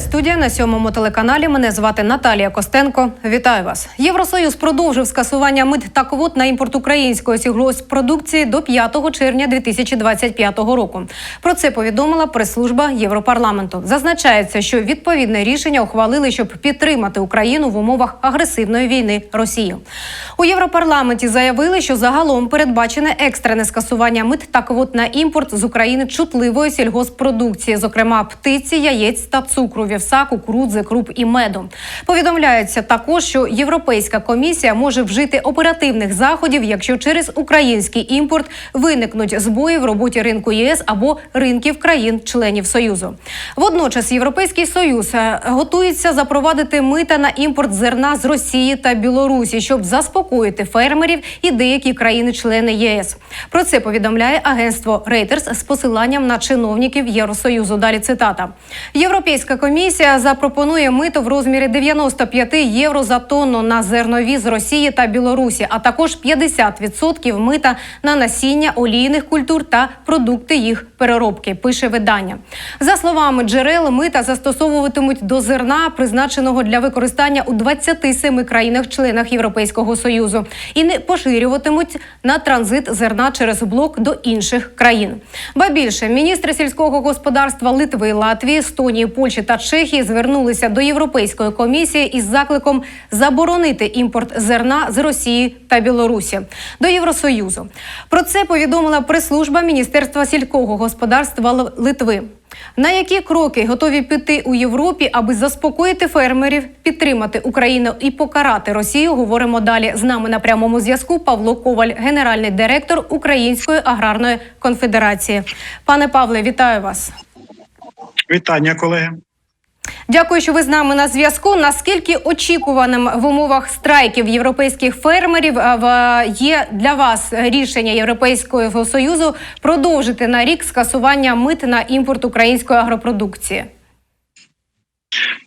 pues студія на сьомому телеканалі. Мене звати Наталія Костенко. Вітаю вас. Євросоюз продовжив скасування мит та квот на імпорт української сільгосппродукції до 5 червня 2025 року. Про це повідомила прес-служба Європарламенту. Зазначається, що відповідне рішення ухвалили, щоб підтримати Україну в умовах агресивної війни Росії. У Європарламенті заявили, що загалом передбачене екстрене скасування мит та квот на імпорт з України чутливої сільгоспродукції, зокрема птиці, яєць та цукру, вівса, кукурудзи, круп і меду. Повідомляється також, що Європейська комісія може вжити оперативних заходів, якщо через український імпорт виникнуть збої в роботі ринку ЄС або ринків країн-членів Союзу. Водночас Європейський Союз е, готується запровадити мита на імпорт зерна з Росії та Білорусі, щоб заспокоїти фермерів і деякі країни-члени ЄС. Про це повідомляє агентство Reuters з посиланням на чиновників Євросоюзу. Далі цитата. Європейська комісія запропонує мито в розмірі 95 євро за тонну на зернові з Росії та Білорусі, а також 50% мита на насіння олійних культур та продукти їх переробки. Пише видання. За словами джерел, мита застосовуватимуть до зерна, призначеного для використання у 27 країнах-членах Європейського союзу, і не поширюватимуть на транзит зерна через блок до інших країн. Ба більше міністри сільського господарства Литви, Латвії, Естонії, Польщі та Чехії звернулися до Європейської комісії із закликом заборонити імпорт зерна з Росії та Білорусі до Євросоюзу. Про це повідомила прес-служба Міністерства сільського господарства Литви. На які кроки готові піти у Європі, аби заспокоїти фермерів, підтримати Україну і покарати Росію? Говоримо далі. З нами на прямому зв'язку Павло Коваль, генеральний директор Української аграрної конфедерації. Пане Павле, вітаю вас. Вітання, колеги. Дякую, що ви з нами на зв'язку. Наскільки очікуваним в умовах страйків європейських фермерів е, є для вас рішення Європейського союзу продовжити на рік скасування мит на імпорт української агропродукції?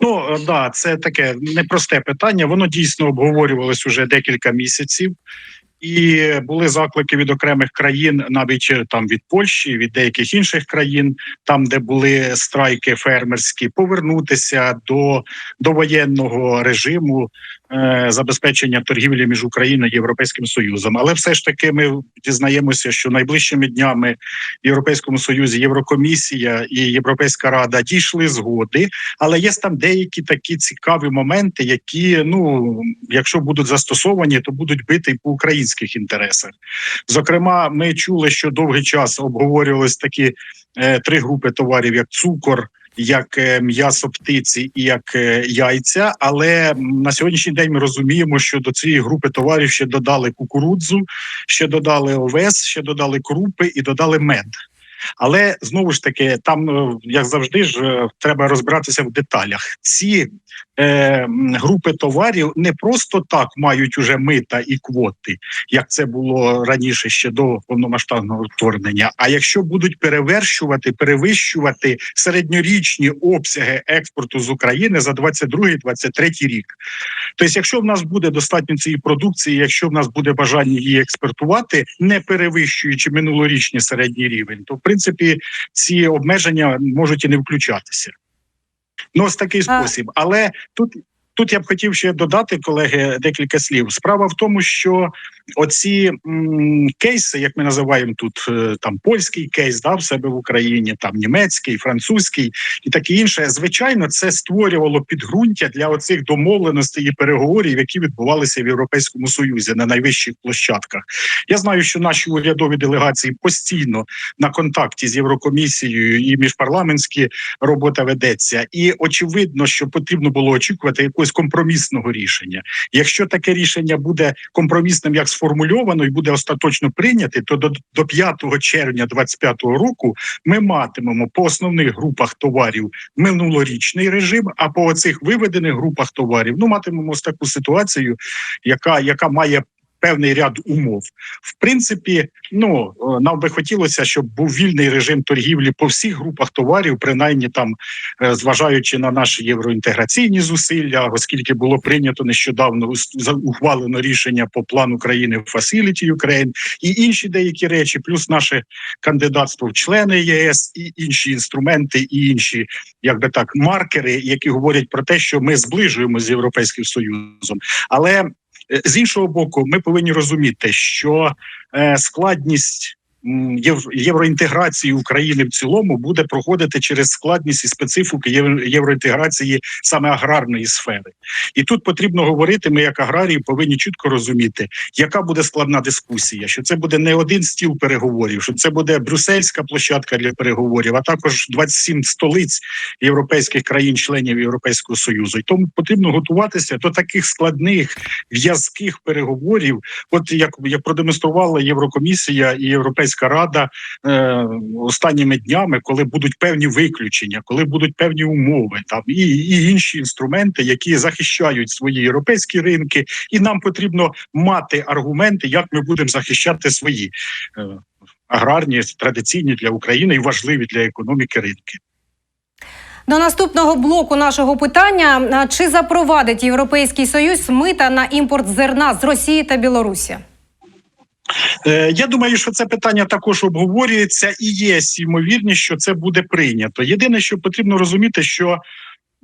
Ну е, да, це таке непросте питання. Воно дійсно обговорювалось уже декілька місяців. І були заклики від окремих країн, навіть е, там від Польщі, від деяких інших країн, там де були страйки фермерські, повернутися до, до воєнного режиму забезпечення торгівлі між Україною і Європейським Союзом. Але все ж таки ми дізнаємося, що найближчими днями в Європейському Союзі Єврокомісія і Європейська Рада дійшли згоди, але є там деякі такі цікаві моменти, які ну якщо будуть застосовані, то будуть бити і по українських інтересах. Зокрема, ми чули, що довгий час обговорювались такі е, три групи товарів: як цукор. Як е, м'ясо птиці і як е, яйця, але на сьогоднішній день ми розуміємо, що до цієї групи товарів ще додали кукурудзу, ще додали овес, ще додали крупи і додали мед. Але знову ж таки, там, е, як завжди, ж треба розбиратися в деталях. Ці е, групи товарів не просто так мають уже мита і квоти, як це було раніше ще до повномасштабного вторгнення. А якщо будуть перевершувати, перевищувати середньорічні обсяги експорту з України за 22-23 рік. Тобто, якщо в нас буде достатньо цієї продукції, якщо в нас буде бажання її експортувати, не перевищуючи минулорічний середній рівень, то в принципі ці обмеження можуть і не включатися. Ну, ось такий спосіб. Але тут. Тут я б хотів ще додати, колеги, декілька слів. Справа в тому, що оці кейси, як ми називаємо тут, е, там польський кейс, да, в себе в Україні, там німецький, французький і таке інше. Звичайно, це створювало підґрунтя для оцих домовленостей і переговорів, які відбувалися в Європейському Союзі на найвищих площадках. Я знаю, що наші урядові делегації постійно на контакті з Єврокомісією і міжпарламентські робота ведеться, і очевидно, що потрібно було очікувати якогось компромісного рішення. Якщо таке рішення буде компромісним, як сформульовано, і буде остаточно прийняте, то до, до 5 червня 2025 року ми матимемо по основних групах товарів минулорічний режим, а по оцих виведених групах товарів ну матимемо ось таку ситуацію, яка, яка має певний ряд умов. В принципі, ну е, нам би хотілося, щоб був вільний режим торгівлі по всіх групах товарів, принаймні там е, зважаючи на наші євроінтеграційні зусилля, оскільки було прийнято нещодавно ухвалено рішення по плану країни Facility Ukraine і інші деякі речі, плюс наше кандидатство в члени ЄС і інші інструменти, і інші, як би так, маркери, які говорять про те, що ми зближуємося з європейським союзом. Але з іншого боку, ми повинні розуміти, що е, складність. Євроінтеграції України в цілому буде проходити через складність і специфіку євро- євроінтеграції саме аграрної сфери, і тут потрібно говорити. Ми, як аграрії, повинні чітко розуміти, яка буде складна дискусія. Що це буде не один стіл переговорів, що це буде брюссельська площадка для переговорів, а також 27 столиць європейських країн-членів Європейського союзу. І тому потрібно готуватися до таких складних в'язких переговорів, от як, як продемонструвала Єврокомісія і Європейська Рада е, останніми днями, коли будуть певні виключення, коли будуть певні умови, там і, і інші інструменти, які захищають свої європейські ринки, і нам потрібно мати аргументи, як ми будемо захищати свої е, аграрні традиційні для України і важливі для економіки ринки. До наступного блоку нашого питання: чи запровадить Європейський Союз мита на імпорт зерна з Росії та Білорусі? Е, Я думаю, що це питання також обговорюється і є ймовірність, що це буде прийнято. Єдине, що потрібно розуміти, що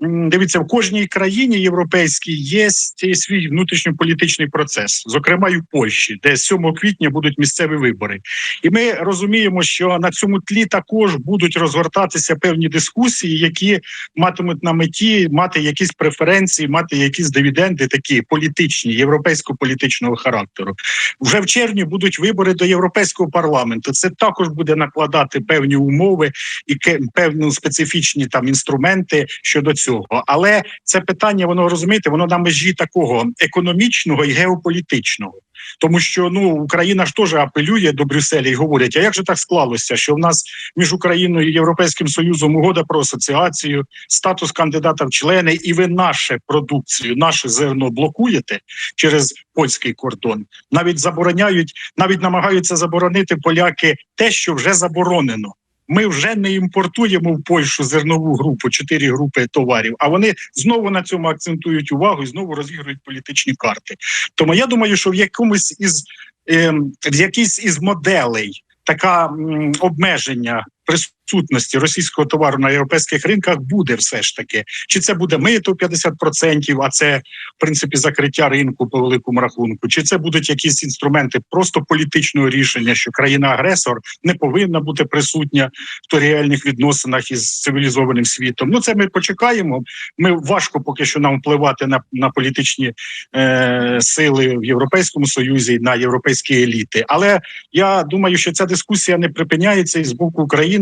дивіться, в кожній країні європейській є свій внутрішньополітичний процес, зокрема і в Польщі, де 7 квітня будуть місцеві вибори. І ми розуміємо, що на цьому тлі також будуть розгортатися певні дискусії, які матимуть на меті мати якісь преференції, мати якісь дивіденди, такі політичні, європейсько-політичного характеру. Вже в червні будуть вибори до європейського парламенту. Це також буде накладати певні умови і певні специфічні там інструменти щодо цього. Але це питання, воно розумієте, воно на межі такого економічного і геополітичного. Тому що ну Україна ж теж апелює до Брюсселя і говорять: а як же так склалося, що в нас між Україною і Європейським Союзом угода про асоціацію, статус кандидата в члени, і ви нашу продукцію, наше зерно блокуєте через польський кордон. Навіть забороняють, навіть намагаються заборонити поляки те, що вже заборонено. Ми вже не імпортуємо в Польщу зернову групу, чотири групи товарів. А вони знову на цьому акцентують увагу і знову розігрують політичні карти. Тому я думаю, що в якомусь із ем, в якійсь із моделей така обмеження присутності російського товару на європейських ринках буде все ж таки. Чи це буде мито 50%, а це в принципі закриття ринку по великому рахунку, чи це будуть якісь інструменти просто політичного рішення, що країна-агресор не повинна бути присутня в торгівельних відносинах із цивілізованим світом. Ну це ми почекаємо. Ми важко поки що нам впливати на, на політичні е, сили в Європейському Союзі на європейські еліти. Але я думаю, що ця дискусія не припиняється і з боку України,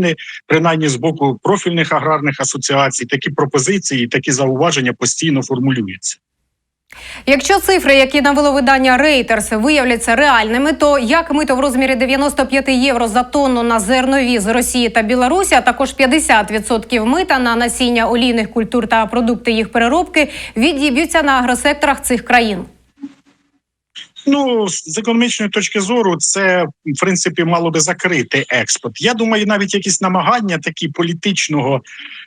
принаймні з боку профільних аграрних асоціацій, такі пропозиції, такі зауваження постійно формулюються. Якщо цифри, які навело видання Reuters, виявляться реальними, то як мито в розмірі 95 євро за тонну на зернові з Росії та Білорусі, а також 50% мита на насіння олійних культур та продукти їх переробки відіб'ються на агросекторах цих країн? Ну, з економічної точки зору, це в принципі мало би закрити експорт. Я думаю, навіть якісь намагання такі політичного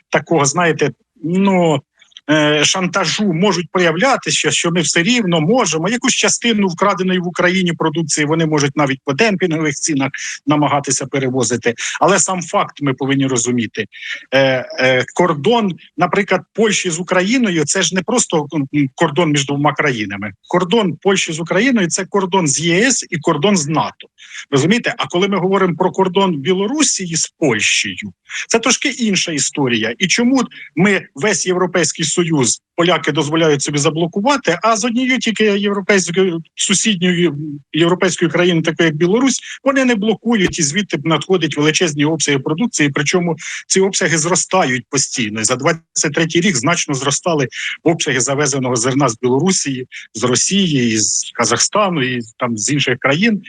такого, знаєте, ну. Е, Шантажу можуть проявлятися, що ми все рівно можемо якусь частину вкраденої в Україні продукції. Вони можуть навіть по демпінгових цінах намагатися перевозити. Але сам факт ми повинні розуміти. Е, е, кордон, наприклад, Польщі з Україною, це ж не просто кордон між двома країнами. Кордон Польщі з Україною це кордон з ЄС і кордон з НАТО. Розумієте? А коли ми говоримо про кордон Білорусі з Польщею, це трошки інша історія. І чому ми весь європейський союз use. Поляки дозволяють собі заблокувати? А з однією тільки європейською сусідньою європейською країною, такою як Білорусь, вони не блокують і звідти надходять величезні обсяги продукції. Причому ці обсяги зростають постійно. За 23 рік значно зростали обсяги завезеного зерна з Білорусі, з Росії, з Казахстану і там з інших країн.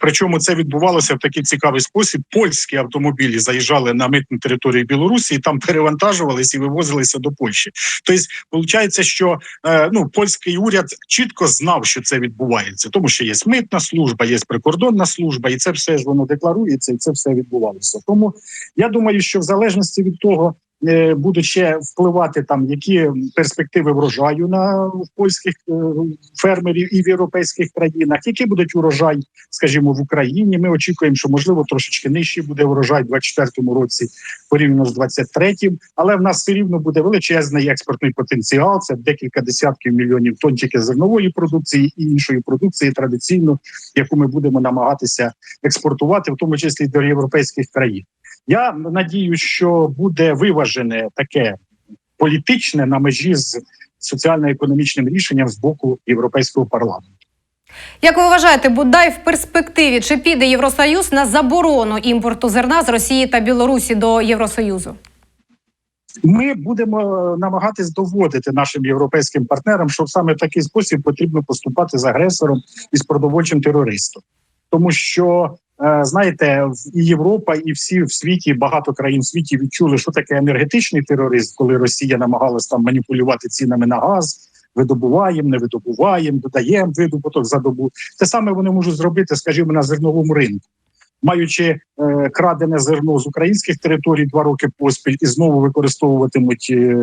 Причому це відбувалося в такий цікавий спосіб. Польські автомобілі заїжджали на митну територію Білорусі, і там перевантажувалися і вивозилися до Польщі. Тобто Получається, що е, ну польський уряд чітко знав, що це відбувається, тому що є митна служба, є прикордонна служба, і це все ж воно декларується, і це все відбувалося. Тому я думаю, що в залежності від того. Е, Будуть ще впливати там, які перспективи врожаю на в польських е, фермерів і в європейських країнах, які будуть урожай, скажімо, в Україні. Ми очікуємо, що можливо трошечки нижчий буде урожай у 2024 році порівняно з 23-м, але в нас все рівно буде величезний експортний потенціал. Це декілька десятків мільйонів тонн тільки зернової продукції і іншої продукції традиційно, яку ми будемо намагатися експортувати, в тому числі до європейських країн. Я надію, що буде виважене таке політичне на межі з соціально-економічним рішенням з боку європейського парламенту. Як ви вважаєте, бодай в перспективі чи піде Євросоюз на заборону імпорту зерна з Росії та Білорусі до Євросоюзу? Ми будемо намагатись доводити нашим європейським партнерам, що саме в такий спосіб потрібно поступати з агресором і з продовольчим терористом, тому що е, знаєте, в- і Європа, і всі в світі багато країн в світі відчули, що таке енергетичний терорист, коли Росія намагалась там маніпулювати цінами на газ. Видобуваємо, не видобуваємо, додаємо видобуток за добу. Те саме вони можуть зробити, скажімо, на зерновому ринку, маючи е, крадене зерно з українських територій два роки поспіль і знову використовуватимуть е,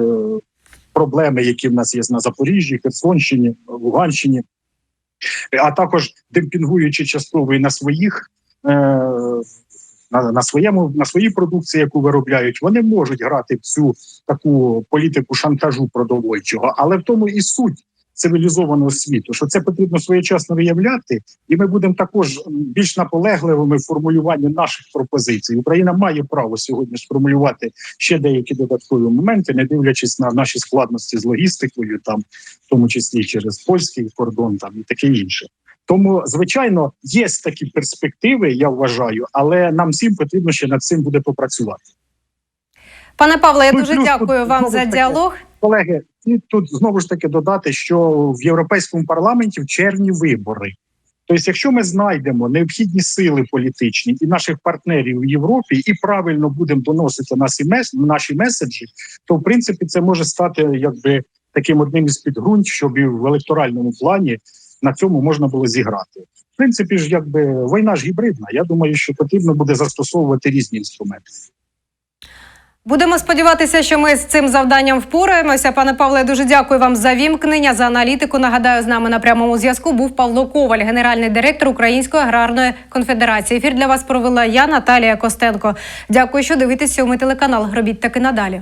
проблеми, які в нас є на Запоріжжі, Херсонщині, Луганщині, а також демпінгуючи частково і на своїх. Е, на, на своєму на своїй продукції, яку виробляють, вони можуть грати в цю таку політику шантажу продовольчого, але в тому і суть цивілізованого світу, що це потрібно своєчасно виявляти, і ми будемо також більш наполегливими в формулюванні наших пропозицій. Україна має право сьогодні сформулювати ще деякі додаткові моменти, не дивлячись на наші складності з логістикою, там в тому числі через польський кордон, там і таке інше. Тому, звичайно, є такі перспективи, я вважаю, але нам всім потрібно ще над цим буде попрацювати. Пане Павле, я Ну, дуже дякую тут вам за таки- діалог. Колеги, і тут знову ж таки додати, що в європейському парламенті в червні вибори. Тобто, якщо ми знайдемо необхідні сили політичні і наших партнерів в Європі, і правильно будемо доносити наші мес- наші меседжі, то в принципі це може стати якби таким одним із підґрунт, щоб і в електоральному плані на цьому можна було зіграти. В принципі ж, якби війна ж гібридна. Я думаю, що потрібно буде застосовувати різні інструменти. Будемо сподіватися, що ми з цим завданням впораємося. Пане Павле, дуже дякую вам за вімкнення, за аналітику. Нагадаю, з нами на прямому зв'язку був Павло Коваль, генеральний директор Української аграрної конфедерації. Ефір для вас провела я, Наталія Костенко. Дякую, що дивитесь сьомий телеканал. Робіть таки надалі.